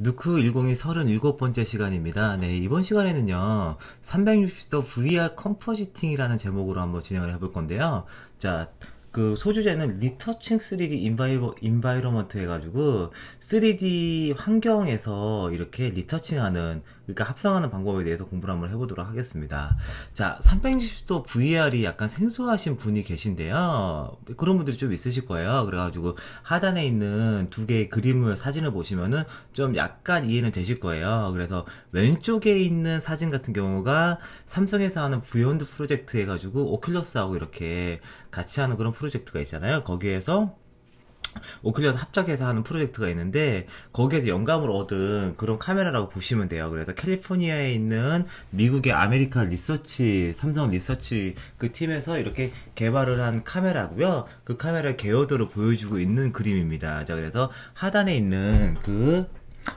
누크 10이 37번째 시간입니다. 네, 이번 시간에는요, 360도 VR 컴포지팅이라는 제목으로 한번 진행을 해볼 건데요. 자, 그 소주제는 리터칭 3D 인바이러, 인바이러먼트 해가지고 3D 환경에서 이렇게 리터칭하는 그러니까 합성하는 방법에 대해서 공부를 한번 해보도록 하겠습니다. 자, 360도 VR이 약간 생소하신 분이 계신데요. 그런 분들이 좀 있으실 거예요. 그래가지고 하단에 있는 두 개의 그림을 사진을 보시면은 좀 약간 이해는 되실 거예요. 그래서 왼쪽에 있는 사진 같은 경우가 삼성에서 하는 브이온드 프로젝트 해가지고 오큘러스하고 이렇게 같이 하는 그런 프로젝트가 있잖아요. 거기에서 오클리어스 합작해서 하는 프로젝트가 있는데 거기에서 영감을 얻은 그런 카메라라고 보시면 돼요. 그래서 캘리포니아에 있는 미국의 아메리칸 리서치 삼성 리서치 그 팀에서 이렇게 개발을 한 카메라고요. 그 카메라 개요도를 보여주고 있는 그림입니다. 자 그래서 하단에 있는 그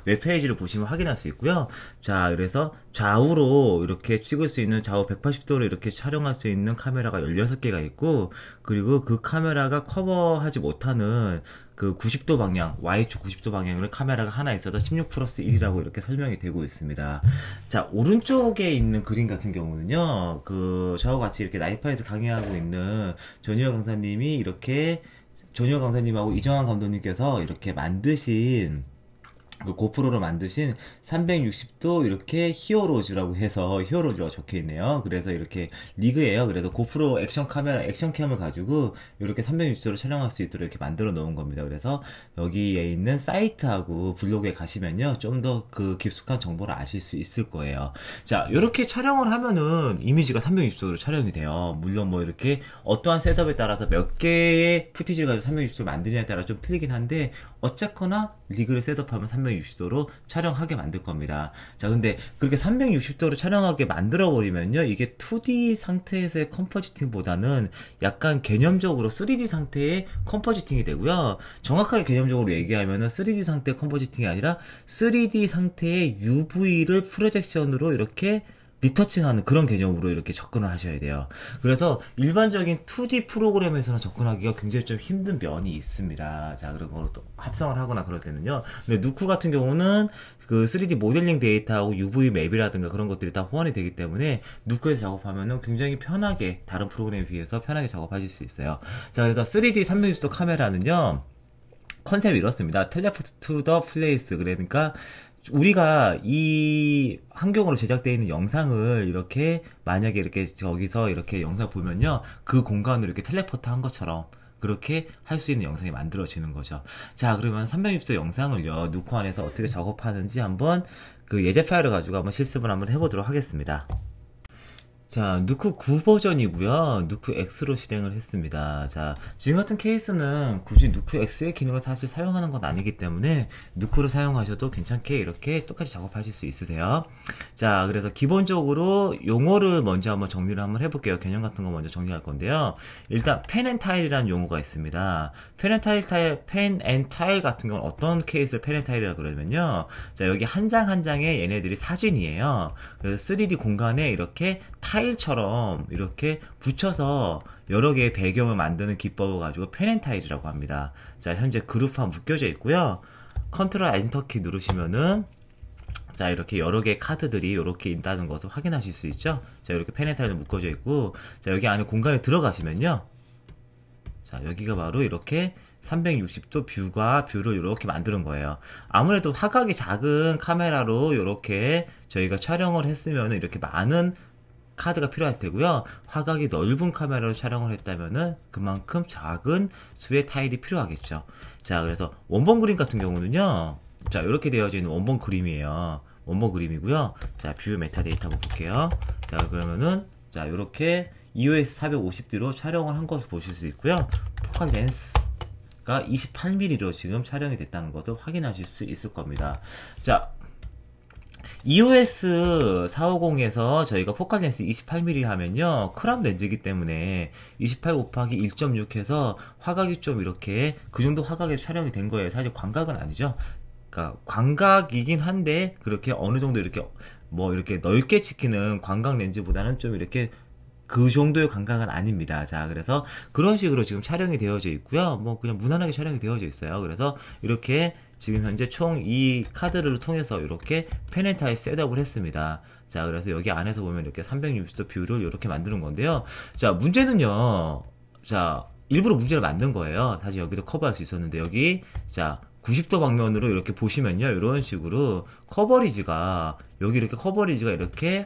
웹페이지를 보시면 확인할 수 있고요. 자, 그래서 좌우로 이렇게 찍을 수 있는 좌우 180도로 이렇게 촬영할 수 있는 카메라가 16개가 있고, 그리고 그 카메라가 커버하지 못하는 그 90도 방향, Y축 90도 방향으로 카메라가 하나 있어서 16 플러스 1이라고 이렇게 설명이 되고 있습니다. 자, 오른쪽에 있는 그림 같은 경우는요, 그, 저와 같이 이렇게 나이파에서 강의하고 있는 전희호 강사님이 이렇게 전희호 강사님하고 이정환 감독님께서 이렇게 만드신 그 고프로로 만드신 360도 이렇게 히어로즈라고 해서 히어로즈가 적혀 있네요. 그래서 이렇게 리그예요. 그래서 고프로 액션 카메라, 액션캠을 가지고 이렇게 360도로 촬영할 수 있도록 이렇게 만들어 놓은 겁니다. 그래서 여기에 있는 사이트하고 블로그에 가시면요. 좀 더 그 깊숙한 정보를 아실 수 있을 거예요. 자, 이렇게 촬영을 하면은 이미지가 360도로 촬영이 돼요. 물론 뭐 이렇게 어떠한 셋업에 따라서 몇 개의 푸티지를 가지고 360도 만드냐에 따라 좀 틀리긴 한데 어쨌거나 리그를 셋업하면 360도로 촬영하게 만들 겁니다. 자, 근데 그렇게 360도로 촬영하게 만들어 버리면요. 이게 2D 상태에서의 컴포지팅보다는 약간 개념적으로 3D 상태의 컴포지팅이 되고요. 정확하게 개념적으로 얘기하면은 3D 상태 컴포지팅이 아니라 3D 상태의 UV를 프로젝션으로 이렇게 리터칭하는 그런 개념으로 이렇게 접근을 하셔야 돼요. 그래서 일반적인 2D 프로그램에서는 접근하기가 굉장히 좀 힘든 면이 있습니다. 자, 그리고 또 합성을 하거나 그럴 때는요. 근데 누쿠 같은 경우는 그 3D 모델링 데이터하고 UV 맵이라든가 그런 것들이 다 호환이 되기 때문에 누쿠에서 작업하면은 굉장히 편하게 다른 프로그램에 비해서 편하게 작업하실 수 있어요. 자, 그래서 3D 360도 카메라는요. 컨셉이 이렇습니다. 텔레포트 투 더 플레이스. 그러니까 우리가 이 환경으로 제작되어 있는 영상을 이렇게 만약에 이렇게 저기서 이렇게 영상 보면요 그 공간으로 이렇게 텔레포트 한 것처럼 그렇게 할 수 있는 영상이 만들어지는 거죠. 자, 그러면 360도 영상을요, 누코 안에서 어떻게 작업하는지 한번 그 예제 파일을 가지고 한번 실습을 한번 해보도록 하겠습니다. 자, 누크 9 버전이고요. 누크 X로 실행을 했습니다. 자, 지금 같은 케이스는 굳이 누크 X의 기능을 사실 사용하는 건 아니기 때문에 누크를 사용하셔도 괜찮게 이렇게 똑같이 작업하실 수 있으세요. 자, 그래서 기본적으로 용어를 먼저 한번 정리를 한번 해볼게요. 개념 같은 거 먼저 정리할 건데요. 일단 펜앤타일이라는 용어가 있습니다. 펜앤타일 타일, 펜앤타일 같은 건 어떤 케이스를 펜앤타일이라고 그러면요. 자, 여기 한 장한 장에 얘네들이 사진이에요. 그래서 3D 공간에 이렇게 타일 타일처럼 이렇게 붙여서 여러 개의 배경을 만드는 기법을 가지고 펜앤타일이라고 합니다. 자, 현재 그룹화 묶여져 있고요. 컨트롤 엔터 키 누르시면은 자, 이렇게 여러 개의 카드들이 이렇게 있다는 것을 확인하실 수 있죠. 자, 이렇게 펜앤타일로 묶어져 있고, 자, 여기 안에 공간에 들어가시면요. 자, 여기가 바로 이렇게 360도 뷰가 뷰를 이렇게 만드는 거예요. 아무래도 화각이 작은 카메라로 이렇게 저희가 촬영을 했으면 이렇게 많은 카드가 필요할 테고요. 화각이 넓은 카메라로 촬영을 했다면은 그만큼 작은 수의 타일이 필요하겠죠. 자, 그래서 원본 그림 같은 경우는요. 자, 이렇게 되어져 있는 원본 그림이에요. 원본 그림이고요. 자, 뷰 메타데이터 한번 볼게요. 자, 그러면은 자, 이렇게 EOS 450D로 촬영을 한 것을 보실 수 있고요. 포칼 렌스가 28mm로 지금 촬영이 됐다는 것을 확인하실 수 있을 겁니다. 자, EOS 450에서 저희가 포칼 렌스 28mm 하면요. 크랍 렌즈이기 때문에 28 곱하기 1.6 해서 화각이 좀 이렇게 그 정도 화각에 촬영이 된 거예요. 사실 광각은 아니죠. 그러니까 광각이긴 한데 그렇게 어느 정도 이렇게 뭐 이렇게 넓게 찍히는 광각 렌즈보다는 좀 이렇게 그 정도의 감각은 아닙니다. 자, 그래서 그런 식으로 지금 촬영이 되어져 있고요. 뭐 그냥 무난하게 촬영이 되어져 있어요. 그래서 이렇게 지금 현재 총 이 카드를 통해서 이렇게 페넨타일 셋업을 했습니다. 자, 그래서 여기 안에서 보면 이렇게 360도 뷰를 이렇게 만드는 건데요. 자, 문제는요. 자, 일부러 문제를 만든 거예요. 사실 여기도 커버할 수 있었는데 여기 자 90도 방면으로 이렇게 보시면요. 이런 식으로 커버리지가 여기 이렇게 커버리지가 이렇게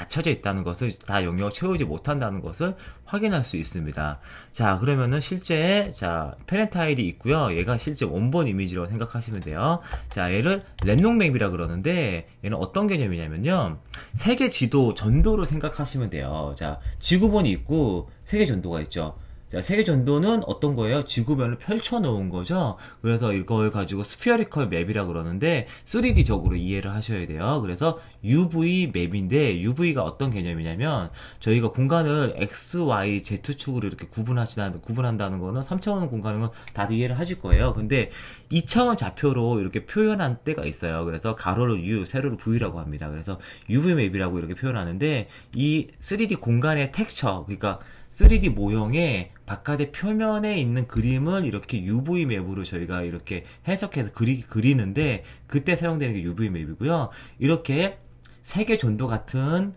닫혀져 있다는 것을 다 영역을 채우지 못한다는 것을 확인할 수 있습니다. 자, 그러면은 실제 자 페렌타일이 있고요. 얘가 실제 원본 이미지라고 생각하시면 돼요. 자, 얘를 랜롱맵이라 그러는데 얘는 어떤 개념이냐면요. 세계 지도 전도로 생각하시면 돼요. 자, 지구본이 있고 세계 전도가 있죠. 자, 세계 전도는 어떤 거예요? 지구면을 펼쳐 놓은 거죠. 그래서 이걸 가지고 스피어리컬 맵이라 그러는데 3D적으로 이해를 하셔야 돼요. 그래서 UV 맵인데 UV가 어떤 개념이냐면 저희가 공간을 X, Y, Z 축으로 이렇게 구분하시다 구분한다는 거는 3차원 공간은 다들 이해를 하실 거예요. 근데 2차원 좌표로 이렇게 표현한 때가 있어요. 그래서 가로로 U, 세로로 V라고 합니다. 그래서 UV 맵이라고 이렇게 표현하는데 이 3D 공간의 텍처, 그러니까 3D 모형의 바깥의 표면에 있는 그림을 이렇게 UV 맵으로 저희가 이렇게 해석해서 그리, 그리는데 그때 사용되는 게 UV 맵이고요. 이렇게 세계 전도 같은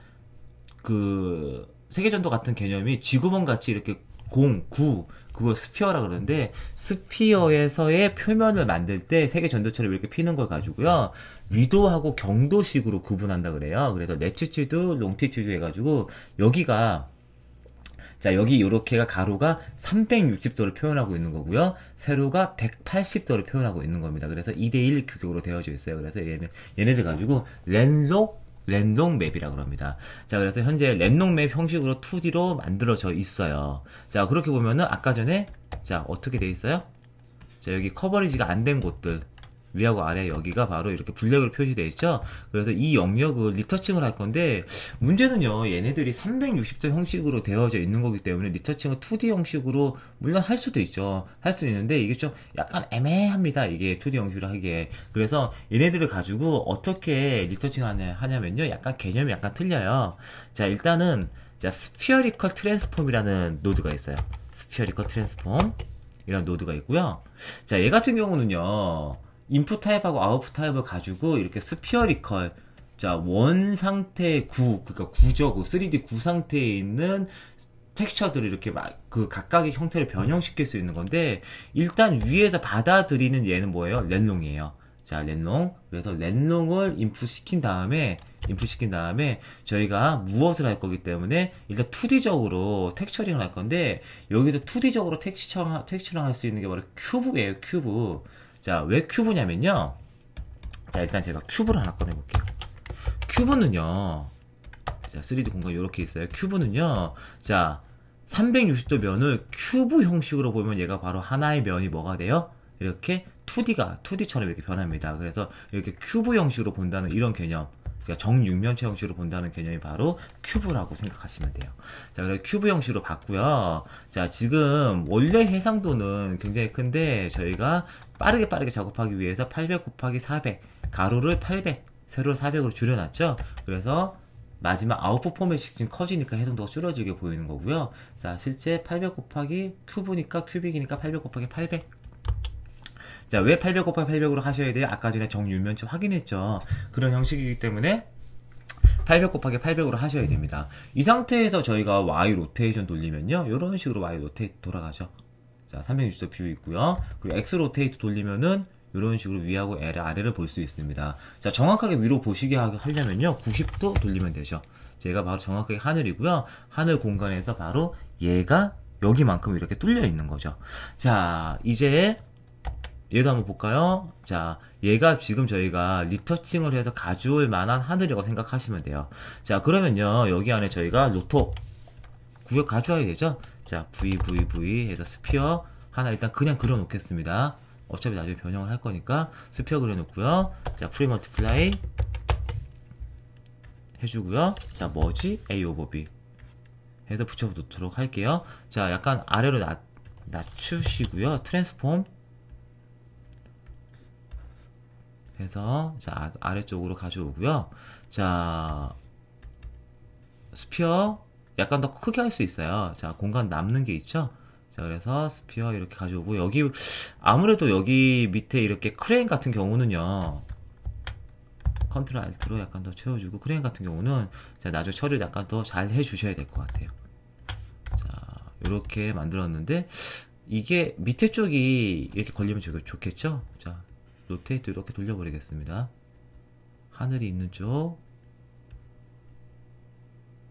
그 세계 전도 같은 개념이 지구본 같이 이렇게 공, 구, 그거 스피어라 그러는데 스피어에서의 표면을 만들 때 세계 전도처럼 이렇게 피는 걸 가지고요 위도하고 경도식으로 구분한다 그래요. 그래서 레치튜드, 롱티튜드 해가지고 여기가 자, 여기 요렇게가 가로가 360도를 표현하고 있는 거고요. 세로가 180도를 표현하고 있는 겁니다. 그래서 2대1 규격으로 되어져 있어요. 그래서 얘네, 얘네들 가지고 랜록 랜동 맵이라고 합니다. 자, 그래서 현재 랜동 맵 형식으로 2D로 만들어져 있어요. 자, 그렇게 보면은 아까 전에 자, 어떻게 돼 있어요? 자, 여기 커버리지가 안 된 곳들 위하고 아래 여기가 바로 이렇게 블랙으로 표시되어 있죠. 그래서 이 영역을 리터칭을 할 건데 문제는요. 얘네들이 360도 형식으로 되어져 있는 거기 때문에 리터칭을 2D 형식으로 물론 할 수도 있죠. 할 수 있는데 이게 좀 약간 애매합니다. 이게 2D 형식으로 하기에. 그래서 얘네들을 가지고 어떻게 리터칭 하냐면요. 약간 개념이 약간 틀려요. 자, 일단은 자, 스피어리컬 트랜스폼이라는 노드가 있어요. 스피어리컬 트랜스폼 이런 노드가 있고요. 자, 얘 같은 경우는요. 인풋 타입하고 아웃풋 타입을 가지고 이렇게 스피어리컬 자, 원 상태 구, 그니까 구적, 3D 구 상태에 있는 텍스처들을 이렇게 막 그 각각의 형태를 변형시킬 수 있는 건데 일단 위에서 받아들이는 얘는 뭐예요? 랜롱이에요. 자, 랜롱. 그래서 랜롱을 인풋 시킨 다음에 인풋 시킨 다음에 저희가 무엇을 할 거기 때문에 일단 2D적으로 텍스처링을 할 건데 여기서 2D적으로 텍스처 텍스처링 할 수 있는 게 바로 큐브예요, 큐브. 자, 왜 큐브냐면요. 자, 일단 제가 큐브를 하나 꺼내볼게요. 큐브는요. 자, 3D 공간 이렇게 있어요. 큐브는요. 자, 360도 면을 큐브 형식으로 보면 얘가 바로 하나의 면이 뭐가 돼요? 이렇게 2D가 2D처럼 이렇게 변합니다. 그래서 이렇게 큐브 형식으로 본다는 이런 개념. 그러니까 정육면체 형식으로 본다는 개념이 바로 큐브라고 생각하시면 돼요. 자, 그래 큐브 형식으로 봤고요. 자, 지금 원래 해상도는 굉장히 큰데 저희가 빠르게 빠르게 작업하기 위해서 800 곱하기 400 가로를 800 세로를 400으로 줄여놨죠. 그래서 마지막 아웃풋 포맷이 좀 커지니까 해상도가 줄어지게 보이는 거고요. 자, 실제 800 곱하기 큐브니까 큐빅이니까 800 곱하기 800 자, 왜 800 곱하기 800으로 하셔야 돼요? 아까 전에 정유면체 확인했죠. 그런 형식이기 때문에 800 곱하기 800으로 하셔야 됩니다. 이 상태에서 저희가 Y 로테이션 돌리면요. 이런 식으로 Y 로테이트 돌아가죠. 자, 360도 뷰 있고요. 그리고 X 로테이트 돌리면은 이런 식으로 위하고 아래를 볼 수 있습니다. 자, 정확하게 위로 보시게 하려면요. 90도 돌리면 되죠. 제가 바로 정확하게 하늘이고요. 하늘 공간에서 바로 얘가 여기만큼 이렇게 뚫려 있는 거죠. 자, 이제 얘도 한번 볼까요? 자, 얘가 지금 저희가 리터칭을 해서 가져올 만한 하늘이라고 생각하시면 돼요. 자, 그러면요. 여기 안에 저희가 로토 구역 가져와야 되죠? 자, V, V, V 해서 스피어 하나 일단 그냥 그려 놓겠습니다. 어차피 나중에 변형을 할 거니까 스피어 그려 놓고요. 자, 프리 멀티플라이 해주고요. 자, 뭐지? A 오버 B 해서 붙여놓도록 할게요. 자, 약간 아래로 낮, 낮추시고요. 트랜스폼 해서 자 아래쪽으로 가져오고요. 자 스피어 약간 더 크게 할 수 있어요. 자 공간 남는 게 있죠. 자, 그래서 스피어 이렇게 가져오고, 여기, 아무래도 여기 밑에 이렇게 크레인 같은 경우는요, 컨트롤 알트로 약간 더 채워주고, 크레인 같은 경우는, 자, 나중에 처리를 약간 더 잘 해주셔야 될 것 같아요. 자, 이렇게 만들었는데, 이게 밑에 쪽이 이렇게 걸리면 좋- 좋겠죠? 자, 로테이트 이렇게 돌려버리겠습니다. 하늘이 있는 쪽.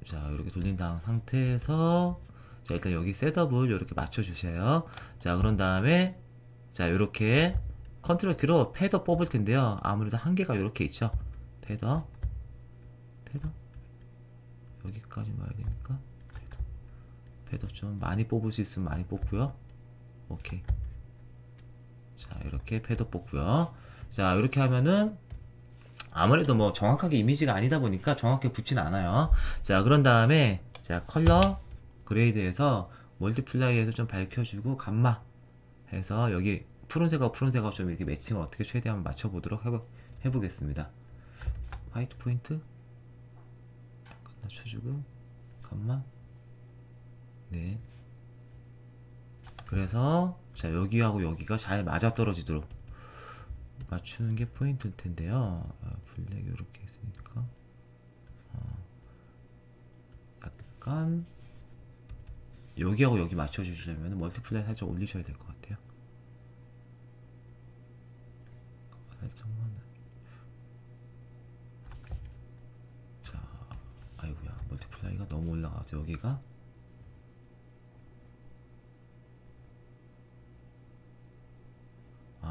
자, 이렇게 돌린 다음 상태에서, 자, 일단 여기 셋업을 이렇게 맞춰주세요. 자, 그런 다음에, 자, 이렇게 컨트롤 키로 패더 뽑을 텐데요. 아무래도 한계가 이렇게 있죠. 패더, 패더. 여기까지 와야 되니까. 패더. 패더 좀 많이 뽑을 수 있으면 많이 뽑고요. 오케이. 자, 이렇게 패더 뽑고요. 자, 이렇게 하면은 아무래도 뭐 정확하게 이미지가 아니다 보니까 정확하게 붙진 않아요. 자, 그런 다음에 자, 컬러 그레이드에서 멀티플라이에서 좀 밝혀주고 감마 해서 여기 푸른색하고 푸른색하고 좀 이렇게 매칭을 어떻게 최대한 맞춰보도록 해보, 해보겠습니다. 화이트 포인트 약간 낮춰주고 감마 네 그래서 자 여기하고 여기가 잘 맞아떨어지도록 맞추는 게 포인트일 텐데요. 아, 블랙 이렇게 있으니까 어, 약간 여기하고 여기 맞춰주시려면 멀티플라이 살짝 올리셔야 될 것 같아요. 살짝만. 자, 아이고야 멀티플라이가 너무 올라가서 여기가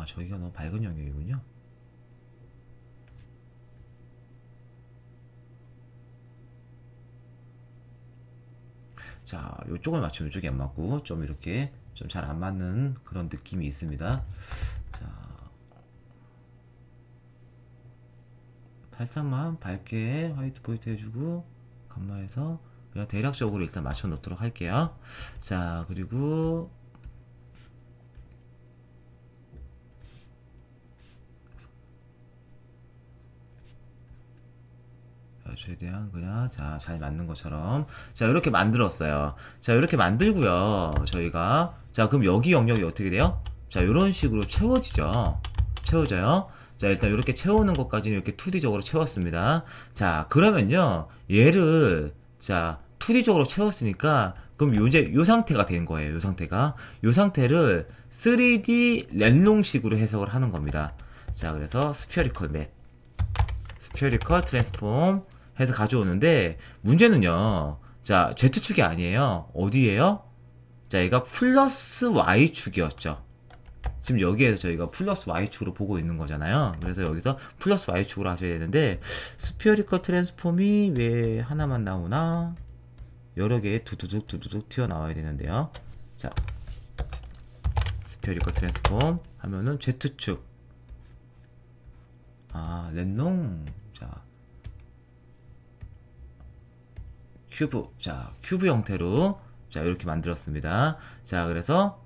아 저기가 너무 밝은 영역이군요. 자, 이쪽을 맞추면 이쪽이 안 맞고 좀 이렇게 좀 잘 안 맞는 그런 느낌이 있습니다. 자, 살짝만 밝게 화이트 포인트 해주고 감마해서 그냥 대략적으로 일단 맞춰 놓도록 할게요. 자, 그리고 최대한 그냥 자 잘 맞는 것처럼. 자 이렇게 만들었어요. 자 이렇게 만들고요. 저희가. 자 그럼 여기 영역이 어떻게 돼요? 자 이런 식으로 채워지죠. 채워져요. 자 일단 이렇게 채우는 것까지는 이렇게 2D적으로 채웠습니다. 자 그러면요. 얘를 자 2D적으로 채웠으니까 그럼 요 이제 요 상태가 된 거예요. 요 상태가. 요 상태를 3D 렌롱식으로 해석을 하는 겁니다. 자 그래서 스피어리컬 맵 스피어리컬 트랜스폼 해서 가져오는데 문제는요. 자, Z축이 아니에요. 어디에요? 자, 얘가 플러스 Y축이었죠. 지금 여기에서 저희가 플러스 Y축으로 보고 있는 거잖아요. 그래서 여기서 플러스 Y축으로 하셔야 되는데 스피어리컬 트랜스폼이 왜 하나만 나오나? 여러 개 두두둑 두두둑 튀어나와야 되는데요. 자, 스피어리컬 트랜스폼 하면은 Z축 아, 렌농. 자. 큐브. 자, 큐브 형태로. 자, 이렇게 만들었습니다. 자, 그래서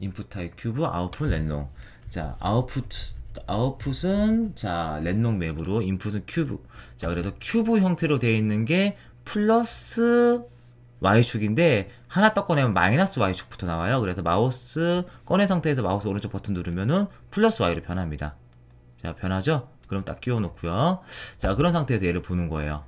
인풋 타입 큐브, 아웃풋 렌농. 자, 아웃풋 아웃풋은 자, 렌농 맵으로 인풋은 큐브. 자, 그래서 큐브 형태로 되어 있는 게 플러스 Y축인데 하나 딱 꺼내면 마이너스 Y축부터 나와요. 그래서 마우스 꺼낸 상태에서 마우스 오른쪽 버튼 누르면은 플러스 Y로 변합니다. 자, 변하죠? 그럼 딱 끼워 놓고요. 자, 그런 상태에서 얘를 보는 거예요.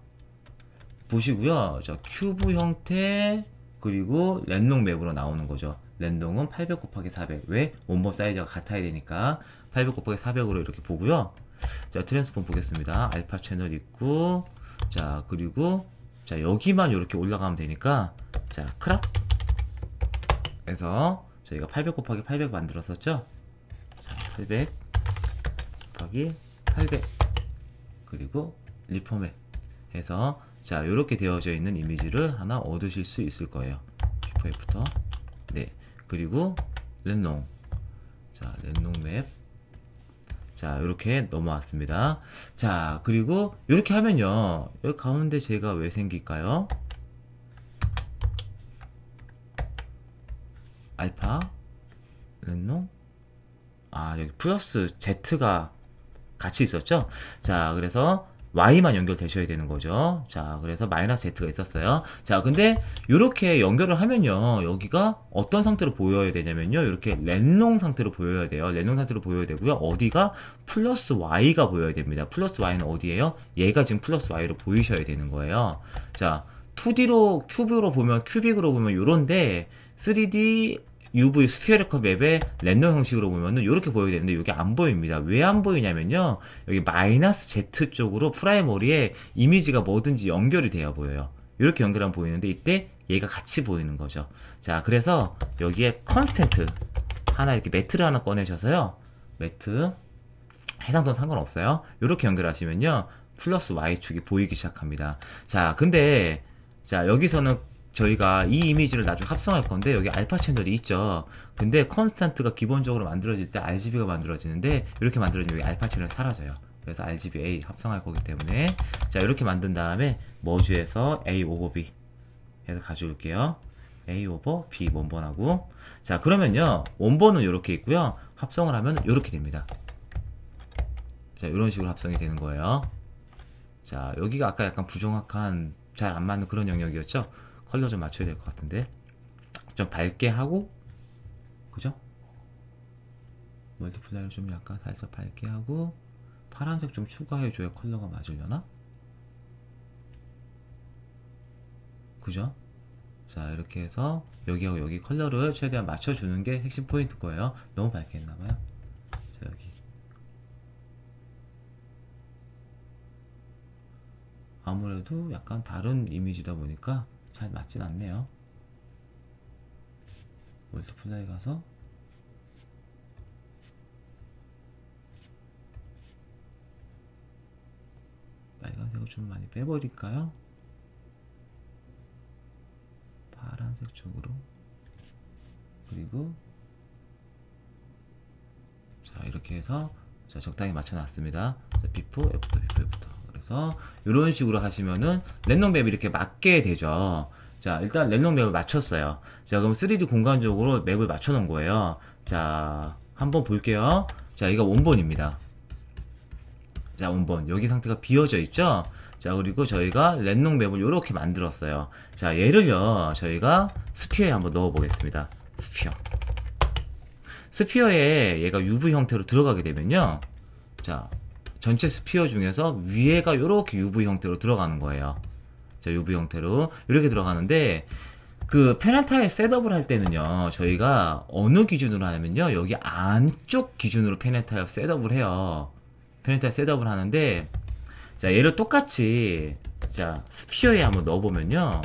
보시고요. 자, 큐브 형태 그리고 랜동 맵으로 나오는 거죠. 랜동은 800 곱하기 400. 왜? 원본 사이즈가 같아야 되니까 800 곱하기 400으로 이렇게 보고요. 자, 트랜스폼 보겠습니다. 알파 채널 있고 자, 그리고 자, 여기만 이렇게 올라가면 되니까 자, 크랍 에서 저희가 800 곱하기 800 만들었었죠? 자, 800 곱하기 800 그리고 리포맷 해서 자, 이렇게 되어져 있는 이미지를 하나 얻으실 수 있을 거예요. F4부터 네. 그리고 렌농 자, 렌농 맵 자, 이렇게 넘어왔습니다. 자, 그리고 이렇게 하면요. 여기 가운데 제가 왜 생길까요? 알파, 렌노, 아, 여기 플러스 Z가 같이 있었죠? 자, 그래서 Y만 연결되셔야 되는 거죠. 자, 그래서 마이너스 Z가 있었어요. 자, 근데 이렇게 연결을 하면요. 여기가 어떤 상태로 보여야 되냐면요. 이렇게 랜롱 상태로 보여야 돼요. 랜롱 상태로 보여야 되고요. 어디가 플러스 Y가 보여야 됩니다. 플러스 Y는 어디예요? 얘가 지금 플러스 Y로 보이셔야 되는 거예요. 자, 2D로 큐브로 보면 큐빅으로 보면 요런데 3D UV 스피어리컬 맵의 랜덤 형식으로 보면은 이렇게 보여야 되는데 이게 안 보입니다. 왜 안 보이냐면요. 여기 마이너스 Z 쪽으로 프라이머리에 이미지가 뭐든지 연결이 되어 보여요. 이렇게 연결하면 보이는데 이때 얘가 같이 보이는 거죠. 자, 그래서 여기에 컨스텐트 하나 이렇게 매트를 하나 꺼내셔서요. 매트 해상도는 상관없어요. 이렇게 연결하시면요. 플러스 Y축이 보이기 시작합니다. 자, 근데 자, 여기서는 저희가 이 이미지를 나중에 합성할 건데 여기 알파 채널이 있죠. 근데 컨스탄트가 기본적으로 만들어질 때 RGB가 만들어지는데 이렇게 만들어지면 여기 알파 채널이 사라져요. 그래서 RGB A 합성할 거기 때문에 자 이렇게 만든 다음에 머주에서 A 오버 B 해서 가져올게요. A 오버 B 원본하고 자 그러면요 원본은 이렇게 있고요 합성을 하면 이렇게 됩니다. 자 이런 식으로 합성이 되는 거예요. 자 여기가 아까 약간 부정확한 잘 안 맞는 그런 영역이었죠. 컬러 좀 맞춰야 될 것 같은데 좀 밝게 하고 그죠? 멀티플라이를 좀 약간 살짝 밝게 하고 파란색 좀 추가해줘야 컬러가 맞으려나? 그죠? 자 이렇게 해서 여기하고 여기 컬러를 최대한 맞춰주는 게 핵심 포인트 거예요 너무 밝게 했나봐요 자 여기 아무래도 약간 다른 이미지다 보니까 잘 맞진 않네요. 멀티플라이 가서 빨간색을 좀 많이 빼버릴까요? 파란색 쪽으로 그리고 자 이렇게 해서 자 적당히 맞춰놨습니다. 자, 비포, 애프터, 비포, 애프터. 그래서 이런 식으로 하시면은 랜덤 맵이 이렇게 맞게 되죠. 자, 일단 랜덤 맵을 맞췄어요. 자, 그럼 3D 공간적으로 맵을 맞춰 놓은 거예요. 자, 한번 볼게요. 자, 이거 원본입니다. 자, 원본. 여기 상태가 비어져 있죠? 자, 그리고 저희가 랜덤 맵을 이렇게 만들었어요. 자, 얘를요, 저희가 스피어에 한번 넣어 보겠습니다. 스피어. 스피어에 얘가 UV 형태로 들어가게 되면요. 자, 전체 스피어 중에서 위에가 이렇게 UV 형태로 들어가는 거예요. 자, UV 형태로 이렇게 들어가는데 그 페나타일 셋업을 할 때는요, 저희가 어느 기준으로 하냐면요, 여기 안쪽 기준으로 페네타일 셋업을 해요. 페네타일 셋업을 하는데, 자, 얘를 똑같이, 자, 스피어에 한번 넣어보면요,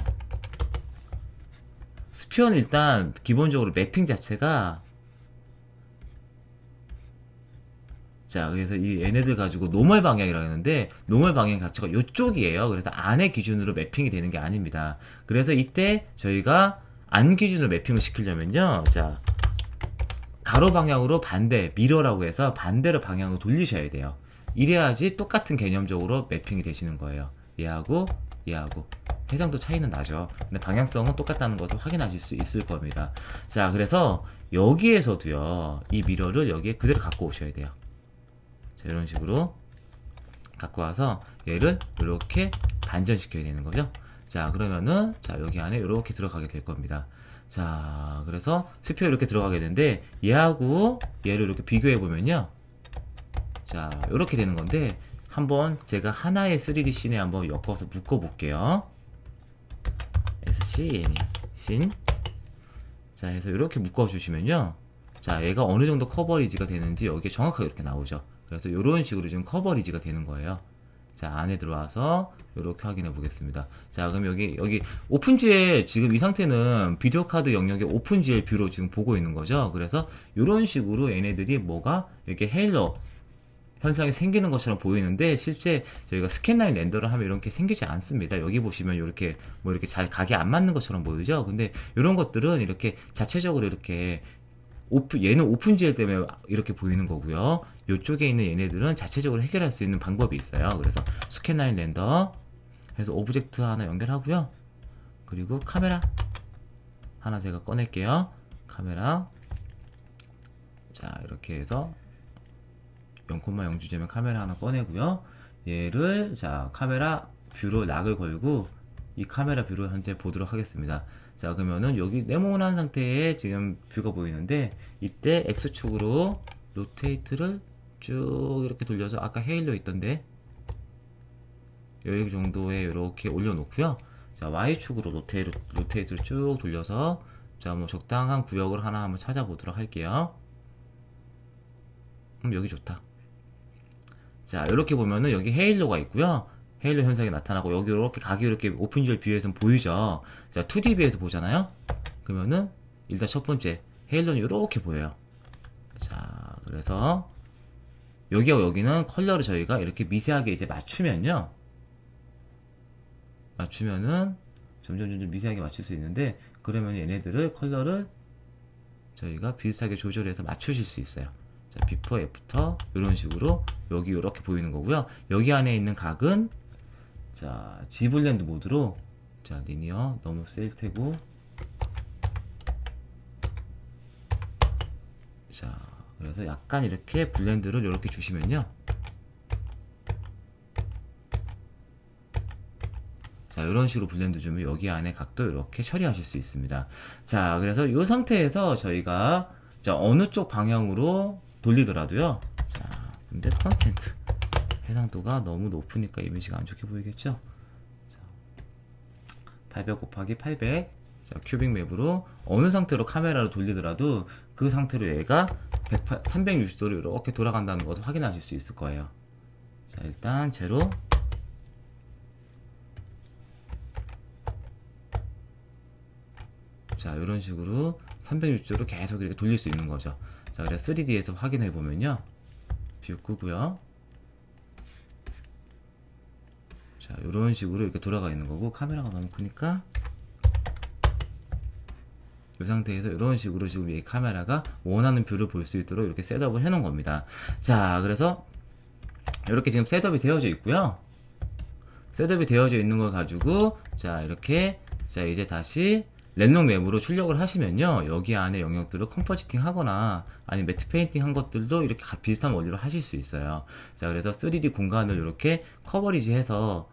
스피어는 일단 기본적으로 매핑 자체가 자, 그래서 이 얘네들 가지고 노멀 방향이라고 했는데 노멀 방향 자체가 이쪽이에요. 그래서 안의 기준으로 매핑이 되는 게 아닙니다. 그래서 이때 저희가 안 기준으로 매핑을 시키려면요. 자, 가로 방향으로 반대, 미러라고 해서 반대로 방향을 돌리셔야 돼요. 이래야지 똑같은 개념적으로 매핑이 되시는 거예요. 얘하고 얘하고 해상도 차이는 나죠. 근데 방향성은 똑같다는 것을 확인하실 수 있을 겁니다. 자, 그래서 여기에서도요. 이 미러를 여기에 그대로 갖고 오셔야 돼요. 자, 이런 식으로 갖고 와서 얘를 이렇게 반전시켜야 되는 거죠. 자, 그러면은 자, 여기 안에 이렇게 들어가게 될 겁니다. 자, 그래서 스피어 이렇게 들어가게 되는데 얘하고 얘를 이렇게 비교해 보면요. 자, 이렇게 되는 건데 한번 제가 하나의 3D 씬에 한번 엮어서 묶어 볼게요. SCN 씬. 자, 해서 이렇게 묶어 주시면요. 자, 얘가 어느 정도 커버리지가 되는지 여기에 정확하게 이렇게 나오죠. 그래서 이런 식으로 지금 커버리지가 되는 거예요. 자, 안에 들어와서 이렇게 확인해 보겠습니다. 자, 그럼 여기, 여기 오픈GL 지금 이 상태는 비디오 카드 영역의 오픈GL 뷰로 지금 보고 있는 거죠. 그래서 이런 식으로 얘네들이 뭐가 이렇게 헤일러 현상이 생기는 것처럼 보이는데 실제 저희가 스캔라인 렌더를 하면 이렇게 생기지 않습니다. 여기 보시면 이렇게 뭐 이렇게 잘 각이 안 맞는 것처럼 보이죠. 근데 이런 것들은 이렇게 자체적으로 이렇게 오픈, 얘는 오픈GL 때문에 이렇게 보이는 거고요. 이쪽에 있는 얘네들은 자체적으로 해결할 수 있는 방법이 있어요. 그래서 스캔라인 렌더 해서 오브젝트 하나 연결하고요. 그리고 카메라 하나 제가 꺼낼게요. 카메라 자 이렇게 해서 0,0 주제면 카메라 하나 꺼내고요. 얘를 자 카메라 뷰로 락을 걸고 이 카메라 뷰로 현재 보도록 하겠습니다. 자 그러면은 여기 네모난 상태에 지금 뷰가 보이는데 이때 X축으로 로테이트를 쭉 이렇게 돌려서 아까 헤일로 있던데 여기 정도에 이렇게 올려놓고요. 자 Y축으로 로테이트, 로테이트를 쭉 돌려서 자 뭐 적당한 구역을 하나 한번 찾아보도록 할게요. 음 여기 좋다. 자 이렇게 보면은 여기 헤일로가 있고요. 헤일로 현상이 나타나고 여기 이렇게 각이 이렇게 오픈주얼 뷰에서 보이죠. 자 2D 뷰에서 보잖아요. 그러면은 일단 첫 번째 헤일로는 이렇게 보여요. 자 그래서 여기와 여기는 컬러를 저희가 이렇게 미세하게 이제 맞추면요. 맞추면은 점점 점점 미세하게 맞출 수 있는데 그러면 얘네들을 컬러를 저희가 비슷하게 조절해서 맞추실 수 있어요. 자, 비퍼, 애프터 이런 식으로 여기 이렇게 보이는 거고요. 여기 안에 있는 각은 자, 지블렌드 모드로 자, 리니어 너무 셀 테고 자, 그래서 약간 이렇게 블렌드를 이렇게 주시면요. 자, 이런 식으로 블렌드 주면 여기 안에 각도 이렇게 처리하실 수 있습니다. 자, 그래서 이 상태에서 저희가 자, 어느 쪽 방향으로 돌리더라도요. 자, 근데 컨텐트 해상도가 너무 높으니까 이미지가 안 좋게 보이겠죠? 자, 800 곱하기 800 자, 큐빅 맵으로 어느 상태로 카메라를 돌리더라도 그 상태로 얘가 108, 360도로 이렇게 돌아간다는 것을 확인하실 수 있을 거예요. 자, 일단 제로 자, 이런 식으로 360도로 계속 이렇게 돌릴 수 있는 거죠. 자, 그래서 3D에서 확인해 보면요. 뷰 끄고요. 자, 이런 식으로 이렇게 돌아가 있는 거고 카메라가 너무 크니까 이 상태에서 이런 식으로 지금 이 카메라가 원하는 뷰를 볼 수 있도록 이렇게 셋업을 해 놓은 겁니다. 자, 그래서 이렇게 지금 셋업이 되어져 있고요. 셋업이 되어져 있는 걸 가지고 자, 이렇게 자, 이제 다시 랜덤 맵으로 출력을 하시면요 여기 안에 영역들을 컴포지팅 하거나 아니면 매트 페인팅 한 것들도 이렇게 비슷한 원리로 하실 수 있어요 자 그래서 3D 공간을 이렇게 커버리지 해서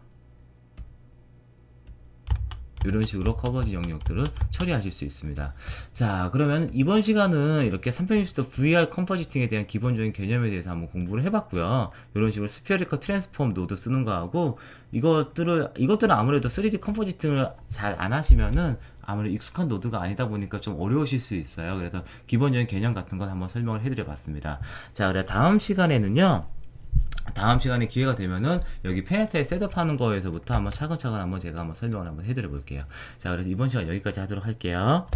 이런 식으로 커버지 영역들을 처리하실 수 있습니다. 자, 그러면 이번 시간은 이렇게 360도 VR 컴포지팅에 대한 기본적인 개념에 대해서 한번 공부를 해봤고요. 이런 식으로 스피어리컬 트랜스폼 노드 쓰는 거하고 이것들을 이것들은 아무래도 3D 컴포지팅을 잘 안 하시면은 아무래도 익숙한 노드가 아니다 보니까 좀 어려우실 수 있어요. 그래서 기본적인 개념 같은 걸 한번 설명을 해드려 봤습니다. 자, 그래 다음 시간에는요. 다음 시간에 기회가 되면은 여기 페네트에 셋업하는 거에서부터 한번 차근차근 한번 제가 한번 설명을 한번 해드려 볼게요. 자, 그래서 이번 시간 여기까지 하도록 할게요.